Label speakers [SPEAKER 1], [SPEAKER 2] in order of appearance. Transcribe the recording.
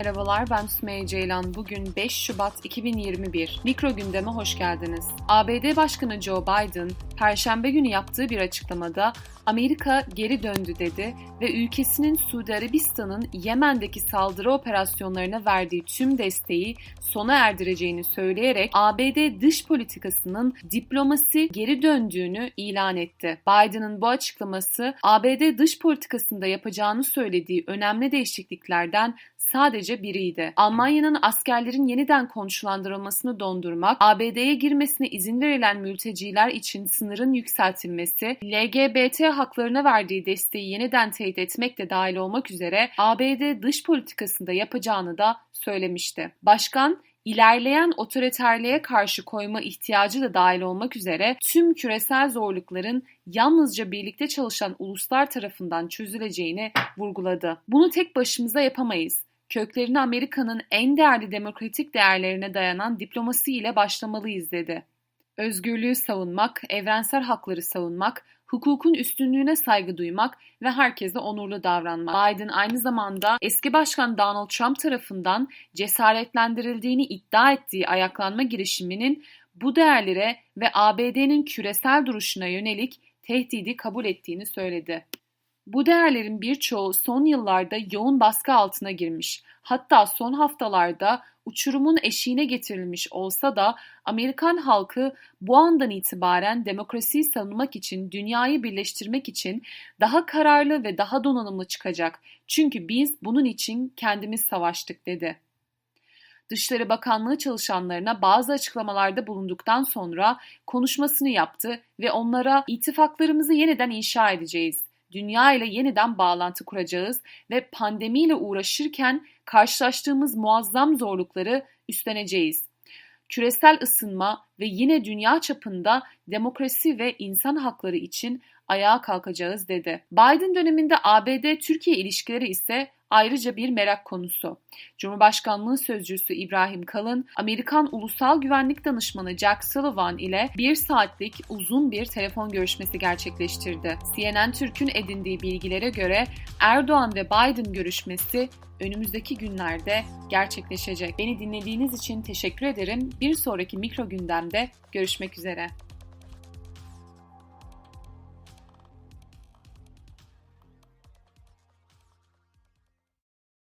[SPEAKER 1] Merhabalar ben Sümeyye Ceylan. Bugün 5 Şubat 2021. Mikro gündeme hoş geldiniz. ABD Başkanı Joe Biden, Perşembe günü yaptığı bir açıklamada Amerika geri döndü dedi ve ülkesinin Suudi Arabistan'ın Yemen'deki saldırı operasyonlarına verdiği tüm desteği sona erdireceğini söyleyerek ABD dış politikasının diplomasi geri döndüğünü ilan etti. Biden'ın bu açıklaması ABD dış politikasında yapacağını söylediği önemli değişikliklerden sadece biriydi. Almanya'nın askerlerin yeniden konuşlandırılmasını dondurmak, ABD'ye girmesine izin verilen mülteciler için sınırın yükseltilmesi, LGBT haklarına verdiği desteği yeniden teyit etmek de dahil olmak üzere ABD dış politikasında yapacağını da söylemişti. Başkan ilerleyen otoriterliğe karşı koyma ihtiyacı da dahil olmak üzere tüm küresel zorlukların yalnızca birlikte çalışan uluslar tarafından çözüleceğini vurguladı. Bunu tek başımıza yapamayız köklerini Amerika'nın en değerli demokratik değerlerine dayanan diplomasi ile başlamalıyız dedi. Özgürlüğü savunmak, evrensel hakları savunmak, hukukun üstünlüğüne saygı duymak ve herkese onurlu davranmak. Biden aynı zamanda eski başkan Donald Trump tarafından cesaretlendirildiğini iddia ettiği ayaklanma girişiminin bu değerlere ve ABD'nin küresel duruşuna yönelik tehdidi kabul ettiğini söyledi. Bu değerlerin birçoğu son yıllarda yoğun baskı altına girmiş. Hatta son haftalarda uçurumun eşiğine getirilmiş olsa da Amerikan halkı bu andan itibaren demokrasiyi savunmak için, dünyayı birleştirmek için daha kararlı ve daha donanımlı çıkacak. Çünkü biz bunun için kendimiz savaştık dedi. Dışişleri Bakanlığı çalışanlarına bazı açıklamalarda bulunduktan sonra konuşmasını yaptı ve onlara ittifaklarımızı yeniden inşa edeceğiz dünya ile yeniden bağlantı kuracağız ve pandemiyle uğraşırken karşılaştığımız muazzam zorlukları üstleneceğiz. Küresel ısınma ve yine dünya çapında demokrasi ve insan hakları için ayağa kalkacağız dedi. Biden döneminde ABD-Türkiye ilişkileri ise ayrıca bir merak konusu. Cumhurbaşkanlığı Sözcüsü İbrahim Kalın, Amerikan Ulusal Güvenlik Danışmanı Jack Sullivan ile bir saatlik uzun bir telefon görüşmesi gerçekleştirdi. CNN Türk'ün edindiği bilgilere göre Erdoğan ve Biden görüşmesi önümüzdeki günlerde gerçekleşecek. Beni dinlediğiniz için teşekkür ederim. Bir sonraki mikro gündemde görüşmek üzere.